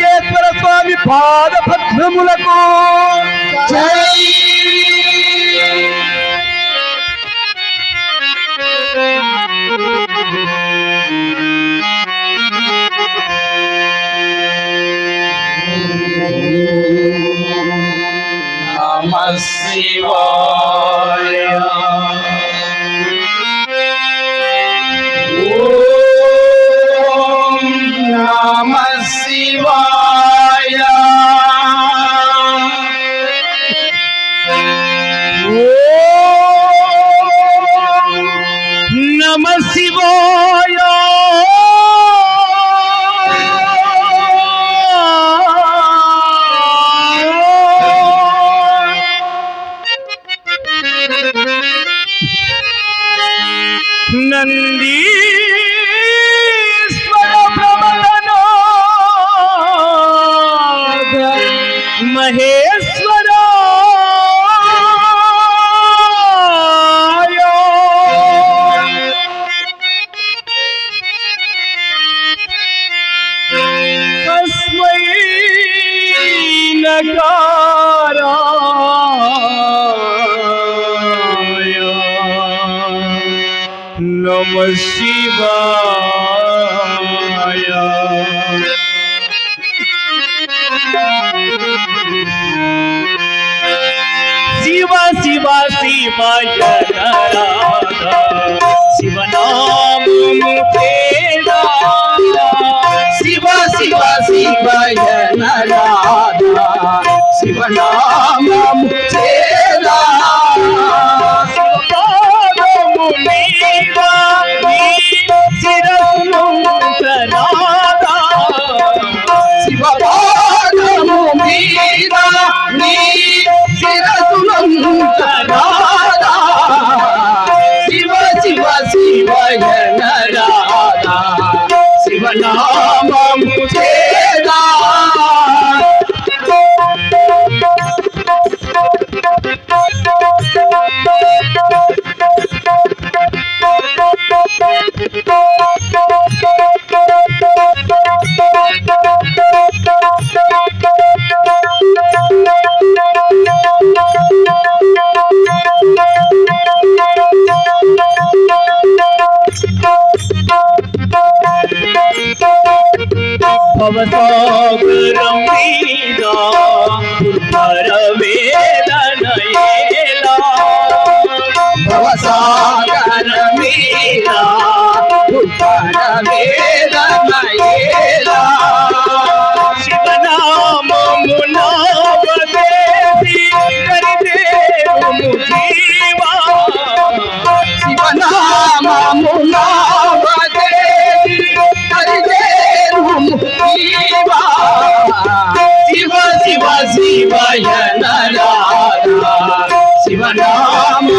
నీలకంఠేశ్వర స్వామి పాద పద్మములకు జై నమ శివాయ నమ శివాయ నమ శివాయ శివ శివ శివయ శివనామము తేడా శివ శివ శివయ నరాధా శివనామము భవసాగర మీరా ఉత్తర వేదమయేలా శివనామము నామదేసి కరిదేవుము జీవా శివనామము నామదేవి హరిదేవుము జీవా శివ శివ శివయ నరాధా. శివనామము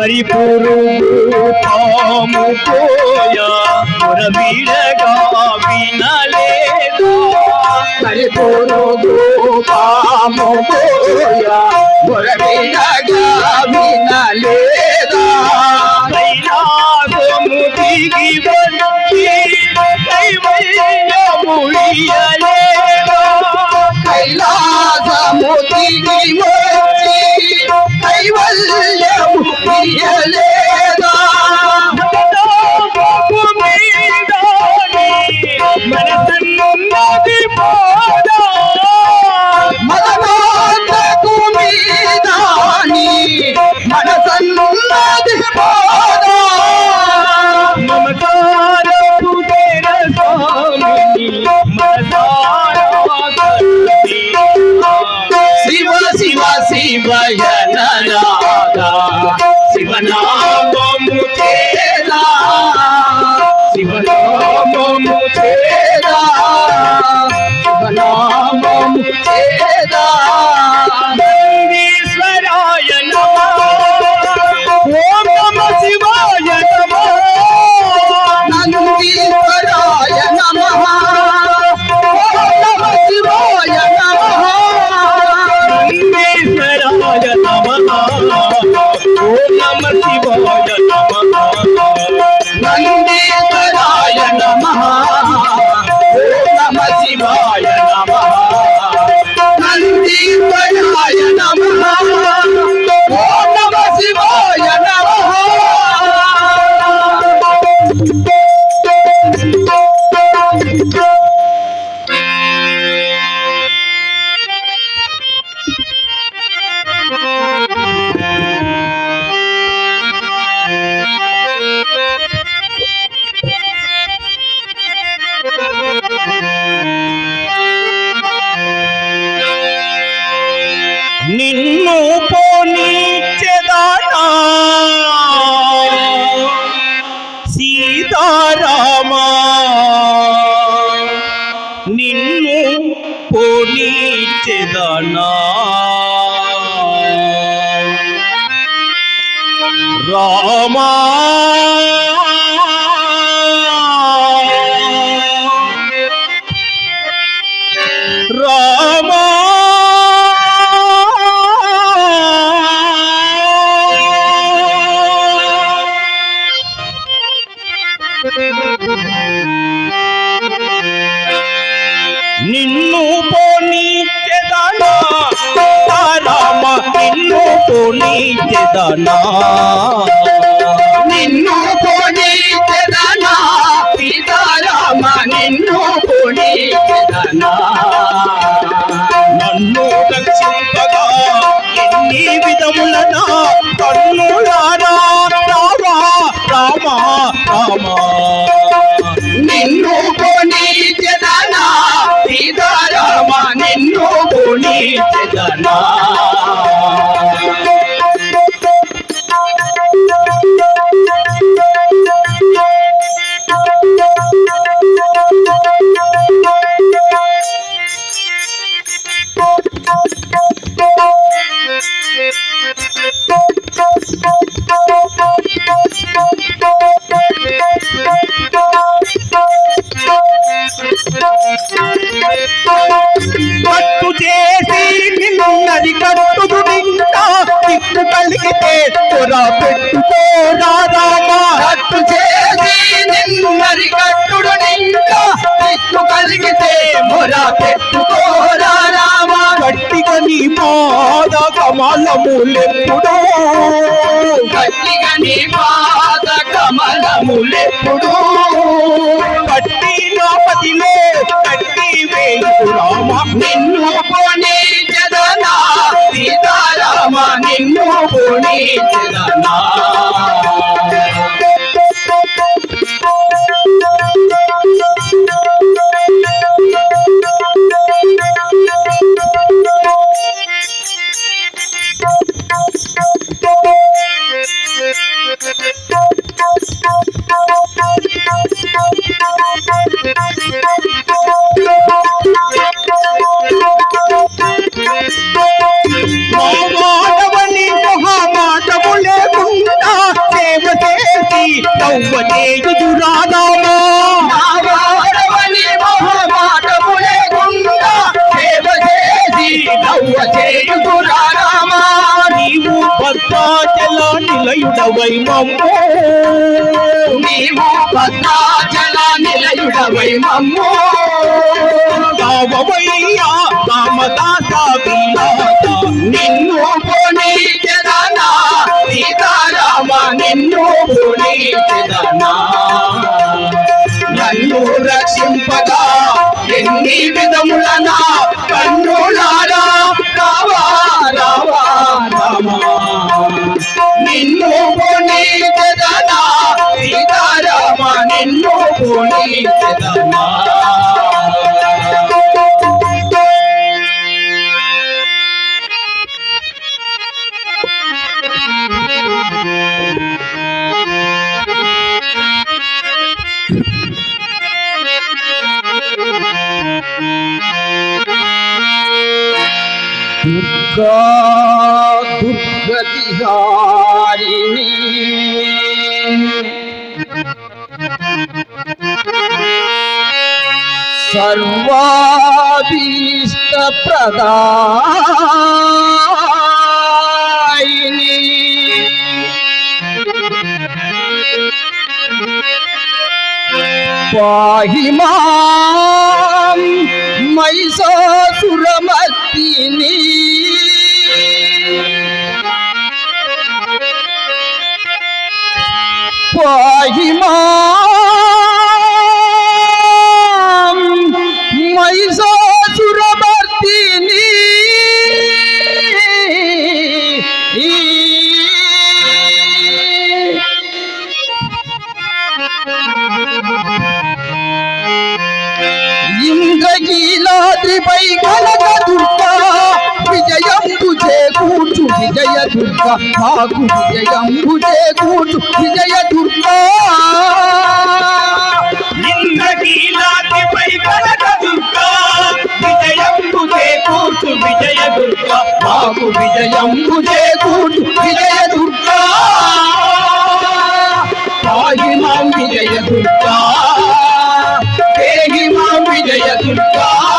పరిపూరు తాము పోయా పురబిడగా వినలేదు పరిపూరు పాము పోయా బురబిడగా వినలేదా కైలాసము దిగి వచ్చి కైవల్యము కైలాసము దిగి కొనిచెదనా నిన్ను కొనిచెదనా సీతారామ నిన్ను కొనిచెదనా నన్ను రక్షింపగా ఎన్ని విధములనా. కమలములెప్పుడు కట్టిగని పాద కమలములెప్పుడు కట్టిన పతిలో కట్టి వేసు రామ నిన్ను పోనీ జదనా సీతారామ నిన్ను పోనీ వై మమ్ము. నిన్ను నన్ను రక్షింపగా ఎన్ని విధములనా ஒழிக்கிறதம்மா துர்கா துர்கதிகாரிணி സർവാഭീഷ്ടപ്രദായിനി പാഹിമാം മൈസാസുരമത്തിനീ പാഹിമാം ఇంద్రకీలాద్రిపై కనక దుర్గా విజయంబు చేకూర్చు విజయ దుర్గా. మాకు విజయంబు చేకూర్చు విజయ దుర్గా. విజయంబు చేకూర్చు విజయ దుర్గా. మాకు విజయంబు చేకూర్చు విజయ దుర్గా. పాయి మాం విజయ దుర్గా. దేహి మాం విజయ దుర్గా.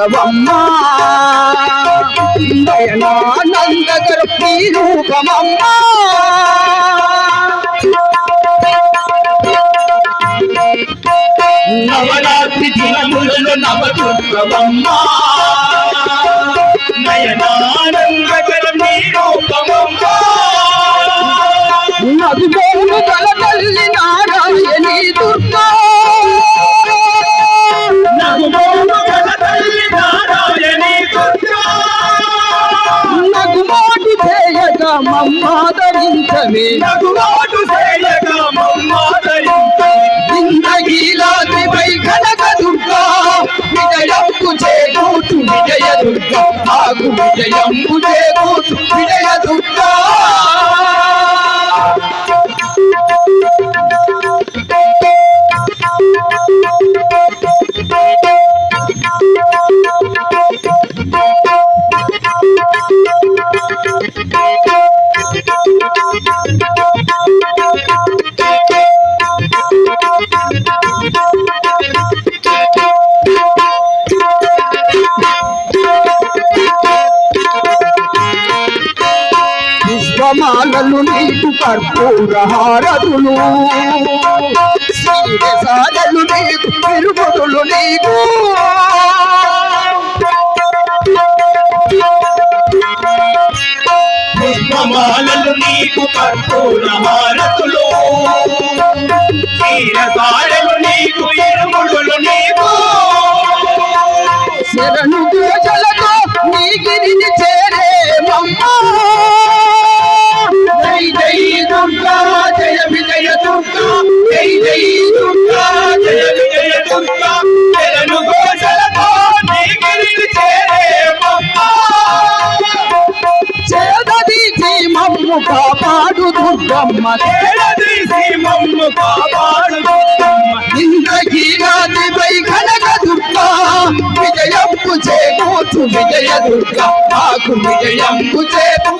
నవదుర్గవమ్మ నయనానందగర నీ నవరాత్రి దినములను నవదుర్గవమ్మ నయనానందకరం నీ రూపమమ్మ నదిగోను గల తల్లి నారాయణి దుర్గ చేయక మమ్మాదరించవే నగుమాటు చేయగా మమ్మాదరించు ఇంద్రగీలాద్రిపై కనక దుర్గా విజయంబు చేకూర్చు విజయ దుర్గా నాకు విజయంబు చేకూర్చు విజయ దుర్గా పుష్పమాలలు నీకు కర్పూర హారతులు సాదలు నీకు తిరుగుతులు నీకు. పుష్పమాలలు నీకు కర్పూర హారతులు నీకు ఇరుముడులు నీకు. శరణు దుర్గమ్మ ఏడదీసి మమ్ము కాపాడు ఇంద్రకీలాదిపై కనక దుర్గా విజయంపు చేకూర్చు విజయ మాకు విజయంపు